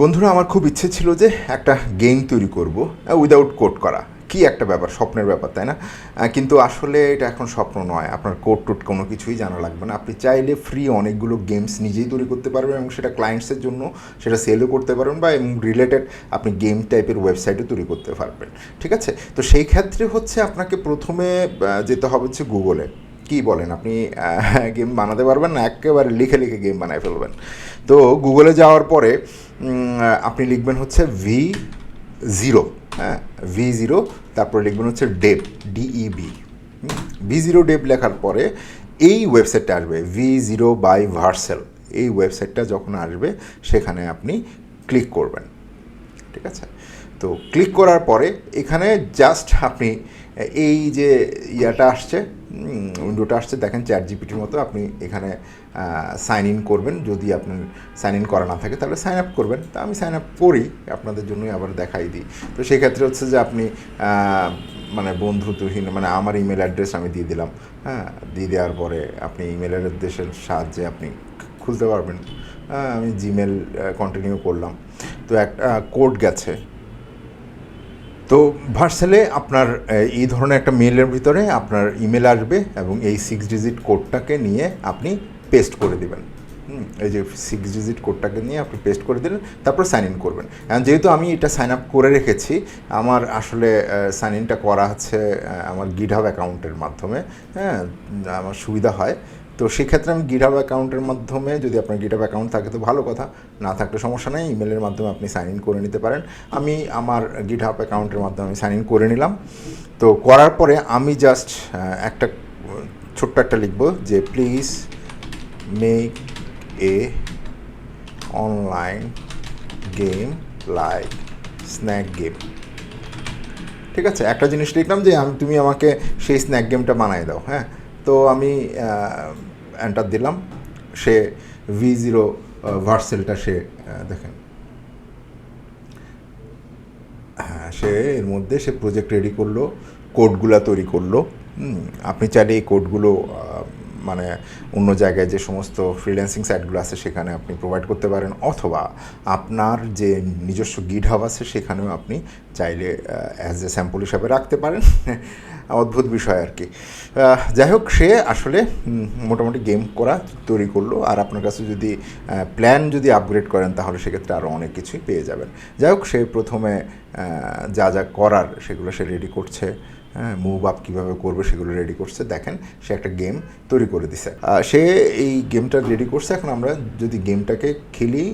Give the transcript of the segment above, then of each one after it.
বন্ধুরা, আমার খুব ইচ্ছে ছিল যে একটা গেম তৈরি করব উইদাউট কোড করা। কি একটা ব্যাপার, স্বপ্নের ব্যাপার, তাই না? কিন্তু আসলে এটা এখন স্বপ্ন নয়। আপনার কোড টোট কোনো কিছুই জানা লাগবে না। আপনি চাইলে ফ্রি অনেকগুলো গেমস নিজেই তৈরি করতে পারবেন এবং সেটা ক্লায়েন্টসের জন্য সেটা সেলও করতে পারবেন বা রিলেটেড আপনি গেম টাইপের ওয়েবসাইটও তৈরি করতে পারবেন। ঠিক আছে? তো সেই ক্ষেত্রে হচ্ছে আপনাকে প্রথমে যেতে হবে হচ্ছে গুগলে কি বলেন? আপনি গেম বানাতে পারবেন না, একেবারে লিখে লিখে গেম বানায় ফেলবেন। তো গুগলে যাওয়ার পরে আপনি লিখবেন হচ্ছে ভি জিরো হ্যাঁ ভি জিরো তারপরে লিখবেন হচ্ছে Deb D E B V V zero dep লেখার পরে এই ওয়েবসাইটটা আসবে ভি জিরো বাই ভার্সেল এই ওয়েবসাইটটা যখন আসবে, সেখানে আপনি ক্লিক করবেন। ঠিক আছে? তো ক্লিক করার পরে এখানে জাস্ট আপনি, এই যে ইয়াটা আসছে উইন্ডোটা আসছে, দেখেন চ্যাট জিপিটির মতো আপনি এখানে সাইন ইন করবেন। যদি আপনার সাইন ইন করা না থাকে, তাহলে সাইন আপ করবেন। তা আমি সাইন আপ করি, আপনাদের জন্যই আবার দেখাই দিই। তো সেক্ষেত্রে হচ্ছে যে আপনি মানে বন্ধুত্বহীন মানে আমার ইমেল অ্যাড্রেস আমি দিয়ে দিলাম হ্যাঁ? দিয়ে দেওয়ার পরে আপনি ইমেল অ্যাড্রেসের সাহায্যে আপনি খুলতে পারবেন। আমি জিমেল কন্টিনিউ করলাম। তো একটা কোড গেছে। তো ভার্সেলে আপনার এই ধরনের একটা মেলের ভিতরে আপনার ইমেল আসবে এবং এই সিক্স ডিজিট কোডটাকে নিয়ে আপনি পেস্ট করে দেবেন। এই যে সিক্স ডিজিট কোডটাকে নিয়ে আপনি পেস্ট করে দিলেন, তারপর সাইন ইন করবেন। যেহেতু আমি এটা সাইন আপ করে রেখেছি, আমার আসলে সাইন ইনটা করা হচ্ছে আমার গিটহাব অ্যাকাউন্টের মাধ্যমে হ্যাঁ আমার সুবিধা হয়। তো সেক্ষেত্রে আমি গিটহাব অ্যাকাউন্টের মাধ্যমে যদি আপনার গিটহাব অ্যাকাউন্ট থাকে তো ভালো কথা। না থাকলে সমস্যা নেই, ইমেলের মাধ্যমে আপনি সাইন ইন করে নিতে পারেন। আমি আমার গিটহাব অ্যাকাউন্টের মাধ্যমে আমি সাইন ইন করে নিলাম। তো করার পরে আমি জাস্ট একটা, ছোট্ট একটা লিখব যে please make a online game like snake game ঠিক আছে? একটা জিনিস লিখলাম যে আমি, তুমি আমাকে সেই স্ন্যাক গেমটা বানাই দাও হ্যাঁ? তো আমি এন্টার দিলাম। সে ভি জিরো ভার্সেলটা সে দেখেন। হ্যাঁ সে এর মধ্যে সে প্রজেক্ট রেডি করল কোডগুলো তৈরি করল। আপনি চাইলে এই কোডগুলো মানে অন্য জায়গায় যে সমস্ত ফ্রিল্যান্সিং সাইটগুলো আছে সেখানে আপনি প্রোভাইড করতে পারেন, অথবা আপনার যে নিজস্ব গিড হাব আছে সেখানেও আপনি চাইলে অ্যাজ এ স্যাম্পল হিসাবে রাখতে পারেন। অদ্ভুত বিষয় আর কি। যাই হোক, সে আসলে মোটামুটি গেম করা তৈরি করল। আর আপনার কাছে যদি প্ল্যান যদি আপগ্রেড করেন, তাহলে সেক্ষেত্রে আরও অনেক কিছুই পেয়ে যাবেন। যাই হোক, সে প্রথমে যা যা করার সেগুলো সে রেডি করছে। হ্যাঁ মুভ আপ কীভাবে করবে সেগুলো রেডি করছে। দেখেন, সে একটা গেম তৈরি করে দিছে। সে এই গেমটা রেডি করছে। এখন আমরা যদি গেমটাকে খেলি,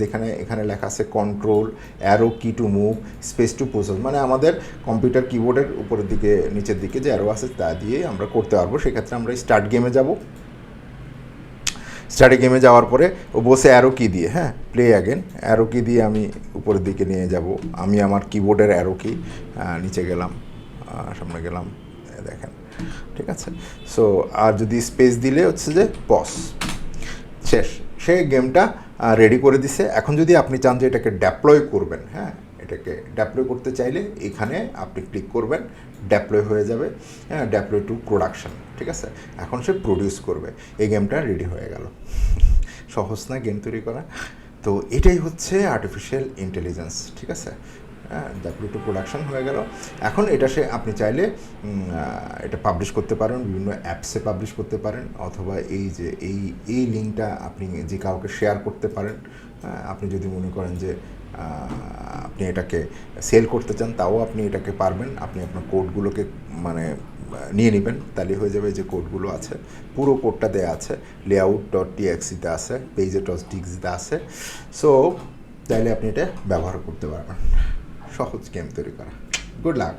যেখানে, এখানে লেখা আছে control arrow key to move space to process মানে আমাদের কম্পিউটার কিবোর্ডের উপরের দিকে, নিচের দিকে যে অ্যারো আছে, তা দিয়ে আমরা করতে পারব। সেক্ষেত্রে আমরা স্টার্ট গেমে যাব। স্টাডি গেমে যাওয়ার পরে ও বসে অ্যারো কি দিয়ে হ্যাঁ প্লে অ্যাগেন অ্যারো কি দিয়ে আমি উপরের দিকে নিয়ে যাব। আমি আমার কিবোর্ডের অ্যারো কি নিচে গেলাম। সামনে গেলাম দেখেন, ঠিক আছে? সো আর যদি স্পেস দিলে হচ্ছে যে পস শেষ। সে গেমটা রেডি করে দিছে। এখন যদি আপনি চান যে এটাকে ড্যাপ্লয় করবেন হ্যাঁ? এটাকে ড্যাপ্লয় করতে চাইলে এখানে আপনি ক্লিক করবেন ড্যাপ্লয় হয়ে যাবে হ্যাঁ? ড্যাপ্লয় টু প্রোডাকশন ঠিক আছে? এখন সে প্রডিউস করবে। এই গেমটা রেডি হয়ে গেল। সহজ না গেম তৈরি করা? তো এটাই হচ্ছে আর্টিফিশিয়াল ইন্টেলিজেন্স ঠিক আছে? ডাব্লিউ টু প্রোডাকশন হয়ে গেল। এখন এটা সে, আপনি চাইলে এটা পাবলিশ করতে পারেন, বিভিন্ন অ্যাপসে পাবলিশ করতে পারেন, অথবা এই যে, এই এই লিঙ্কটা আপনি যে কাউকে শেয়ার করতে পারেন আপনি যদি মনে করেন যে আপনি এটাকে সেল করতে চান, তাও আপনি এটাকে পারবেন, আপনি আপনার কোডগুলোকে মানে নিয়ে নেবেন, তাহলে হয়ে যাবে যে কোডগুলো আছে, পুরো কোডটা দেওয়া আছে লেআউট ডট টিএক্সিতে আছে পেজে ডট টিক্সিতে আছে সো চাইলে আপনি এটা ব্যবহার করতে পারবেন। সহজ গেম তৈরি করা। Good luck